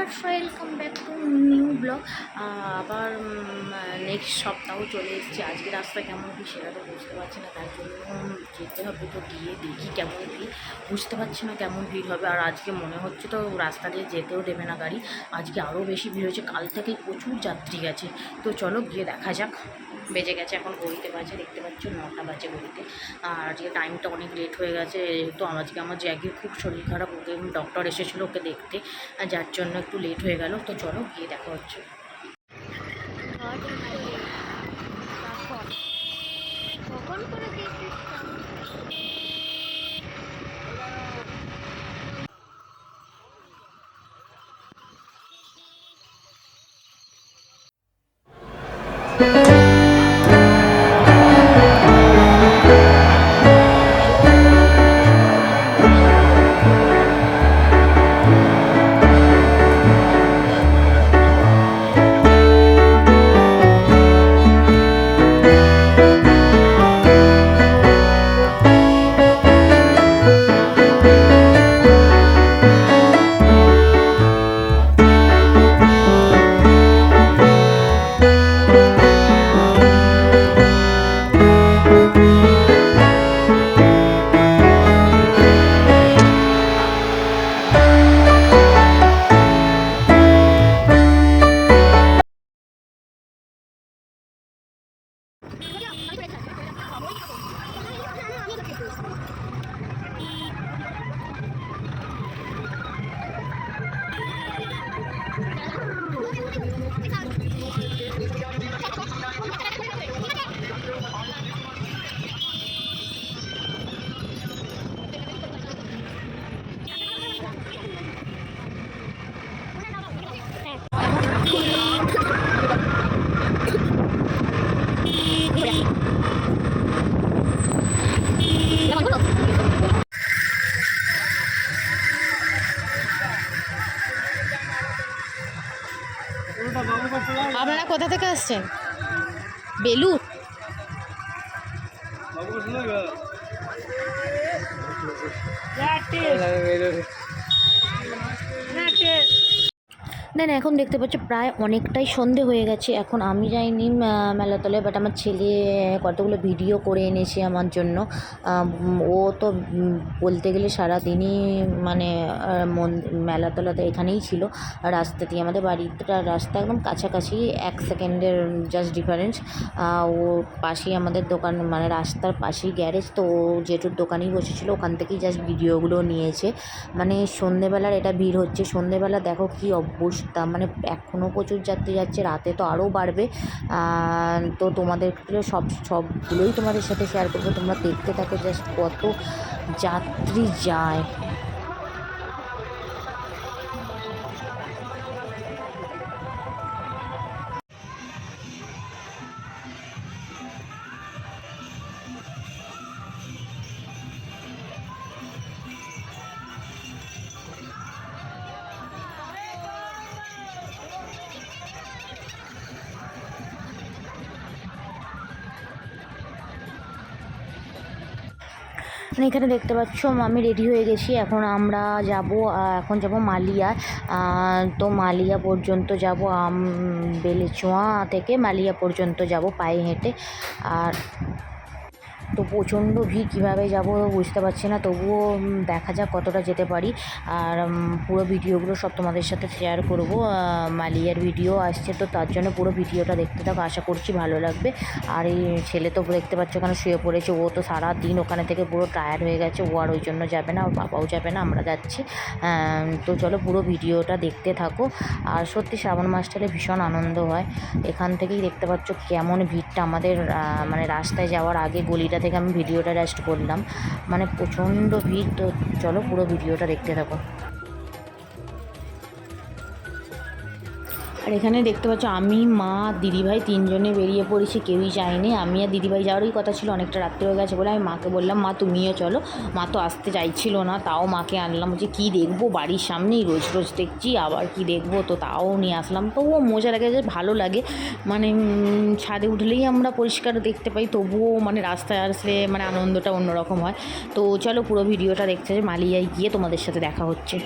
Viewers welcome back to new blog. আবার next সপ্তাহ চলে এসেছি। আজকে রাস্তা কেমন কি সেটা তো বুঝতে পারছি না তার জন্য যেতে হবে তো গিয়ে দেখি কেমন ভিড়। বুঝতে পারছি না কেমন ভিড় হবে, আর আজকে মনে হচ্ছে তো রাস্তা দিয়ে যেতেও দেবে না গাড়ি। আজকে আরও বেশি ভিড় হয়েছে, কাল থেকেই প্রচুর যাত্রী গেছে। তো চলো গিয়ে দেখা যাক। বেজে গেছে এখন ঘড়িতে বাজে, দেখতে পাচ্ছ নটা বাজে ঘড়িতে। আর আজকে টাইমটা অনেক লেট হয়ে গেছে তো আজকে আমার জ্যাগির খুব শরীর খারাপ, ওকে ডক্টর এসেছিল ওকে দেখতে, যার জন্য একটু লেট হয়ে গেল তো চলো গিয়ে দেখা হচ্ছে। আসছেন? বেলুর না না এখন দেখতে পাচ্ছ প্রায় অনেকটাই সন্ধে হয়ে গেছে। এখন আমি যাইনি মেলাতলে বাট আমার ছেলে কতগুলো ভিডিও করে এনেছে আমার জন্য। ও তো বলতে গেলে সারাদিনই মানে মন মেলাতলাতে এখানেই ছিল। রাস্তা দিয়ে আমাদের বাড়িটা, রাস্তা একদম কাছাকাছি, এক সেকেন্ডের জাস্ট ডিফারেন্স ও পাশেই আমাদের দোকান মানে রাস্তার পাশেই গ্যারেজ তো ও জেঠুর দোকানেই বসেছিল। ওখান থেকেই জাস্ট ভিডিওগুলো নিয়েছে। মানে সন্ধেবেলার এটা ভিড় হচ্ছে। সন্ধেবেলা দেখো কি অবস্থা মানে এখনও প্রচুর যাত্রী যাচ্ছে, রাতে তো আরও বাড়বে। তো তোমাদের সব, সবগুলোই তোমাদের সাথে শেয়ার করব। তোমরা দেখতে থাকো জাস্ট কত যাত্রী যায়। এখানে দেখতে পাচ্ছ, আমি রেডি হয়ে গেছি। এখন আমরা যাব এখন যাব মালিয়া। তো মালিয়া পর্যন্ত যাব বেলেচুয়া থেকে। মালিয়া পর্যন্ত যাব পায়ে হেঁটে। আর তো প্রচণ্ড ভিড় কীভাবে যাব বুঝতে পারছি না, তবুও দেখা যাক কতটা যেতে পারি। আর পুরো ভিডিওগুলো সব তোমাদের সাথে শেয়ার করব। মালিয়ার ভিডিও আসছে তো তার জন্য পুরো ভিডিওটা দেখতে থাকো, আশা করছি ভালো লাগবে। আর এই ছেলে তো দেখতে পাচ্ছ ওখানে শুয়ে পড়েছে, ও তো সারা দিন ওখানে থেকে পুরো টায়ার্ড হয়ে গেছে, ও আর ওই জন্য যাবে না, ওর বাবাও যাবে না, আমরা যাচ্ছি। তো চলো পুরো ভিডিওটা দেখতে থাকো। আর সত্যি শ্রাবণ মাসটালে ভীষণ আনন্দ হয়। এখান থেকেই দেখতে পাচ্ছ কেমন ভিড়টা আমাদের মানে রাস্তায় যাওয়ার আগে গলিটা থেকে আমি ভিডিওটা রেস্ট করলাম। মানে প্রচণ্ড ভিড় তো চলো পুরো ভিডিওটা দেখতে থাকো। আর এখানে দেখতে পাচ্ছ, আমি, মা, দিদিভাই তিনজনে বেরিয়ে পড়েছি। কেউই যায়নি। আমি আর দিদিভাই যাওয়ারই কথা ছিল। অনেকটা রাত্রি হয়ে গেছে বলে আমি মাকে বললাম, মা, তুমিও চলো। মা তো আসতে চাইছিল না, তাও মাকে আনলাম। যে কী দেখব? বাড়ির সামনেই রোজ রোজ দেখছি, আবার কি দেখব? তো তাও নিয়ে আসলাম। তো ও মজা লাগে, যে ভালো লাগে। মানে ছাদে উঠলেই আমরা পরিষ্কার দেখতে পাই, তবুও মানে রাস্তায় আসলে মানে আনন্দটা অন্যরকম হয়। তো চলো পুরো ভিডিওটা দেখতে যে মালিয়ায় গিয়ে তোমাদের সাথে দেখা হচ্ছে।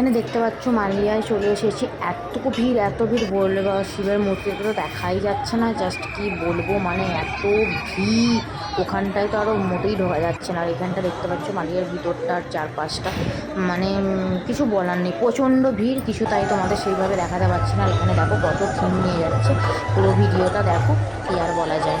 এখানে দেখতে পাচ্ছ মালিয়ায় চলে এসেছি। এতটুকু ভিড়, এত ভিড় বললে বা শিবের মূর্তিটা তো দেখাই যাচ্ছে না। জাস্ট কি বলব মানে এত ভিড়। ওখানটায় তো আরও মোটেই ঢোকা যাচ্ছে না। আর এখানটা দেখতে পাচ্ছ মালিয়ার ভিতরটা আর চারপাশটা। মানে কিছু বলার নেই। প্রচণ্ড ভিড়, কিছু তাই তোমাদের সেইভাবে দেখাতে পারছি না। আর এখানে দেখো কত থিম নিয়ে যাচ্ছে। পুরো ভিডিওটা দেখো, কি আর বলা যায়।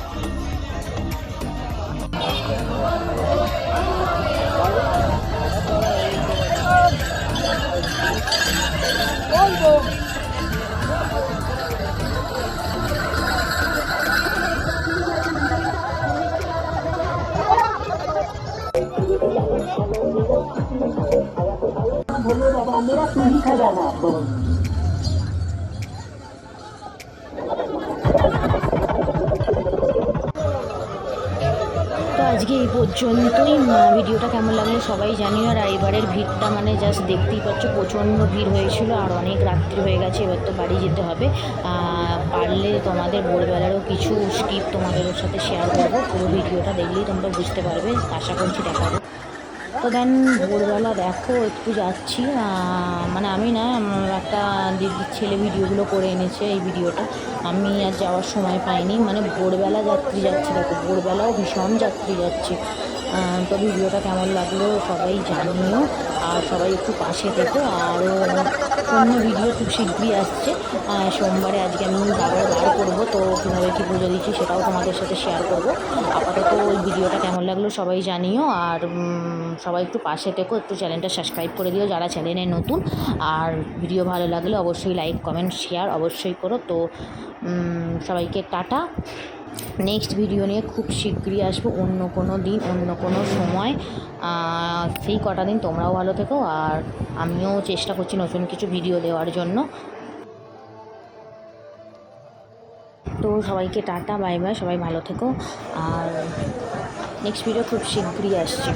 তো আজকে এই পর্যন্তই। ভিডিওটা কেমন লাগল সবাই জানিও। আর এবারের ভিড়টা মানে জাস্ট দেখতেই পাচ্ছ, প্রচণ্ড ভিড় হয়েছিল আর অনেক রাত্রি হয়ে গেছে, এবার তো বাড়ি যেতে হবে। পারলে তোমাদের ভোরবেলারও কিছু স্কিপ তোমাদের সাথে শেয়ার করব। পুরো ভিডিওটা দেখলেই তোমরা বুঝতে পারবে। আশা করছি দেখাবো। তো দেন ভোরবেলা দেখো, একটু যাচ্ছি। মানে আমি না একটা দিদির ছেলে ভিডিওগুলো করে এনেছে এই ভিডিওটা। আমি আর যাওয়ার সময় পাইনি। মানে ভোরবেলা যাত্রী যাচ্ছে, দেখো, ভোরবেলাও ভীষণ যাত্রী যাচ্ছে। তো ভিডিওটা কেমন লাগল সবাই জানিও। আর সবাই একটু পাশে থেকো। আরও অন্য ভিডিও খুব শীঘ্রই আসছে। সোমবারে আজকে আমি আবার বার করব। তো কীভাবে কী পুজো দিচ্ছি সেটাও তোমাদের সাথে শেয়ার করব। আপাতত ওই ভিডিওটা কেমন লাগল সবাই জানিও। আর সবাই একটু পাশে থেকো, একটু চ্যানেলটা সাবস্ক্রাইব করে দিও যারা চ্যানেলে নতুন। আর ভিডিও ভালো লাগলে অবশ্যই লাইক কমেন্ট শেয়ার অবশ্যই করো। তো সবাইকে টাটা। নেক্সট ভিডিও নিয়ে খুব শীঘ্রই আসব, অন্য কোনো দিন, অন্য কোনো সময়। সেই কটা দিন তোমরাও ভালো থেকো। আর আমিও চেষ্টা করছি নতুন কিছু ভিডিও দেওয়ার জন্য। সবাইকে টাটা বাই বাই সবাই ভালো থেকো। আর নেক্সট ভিডিও খুব শীঘ্রই আসছে।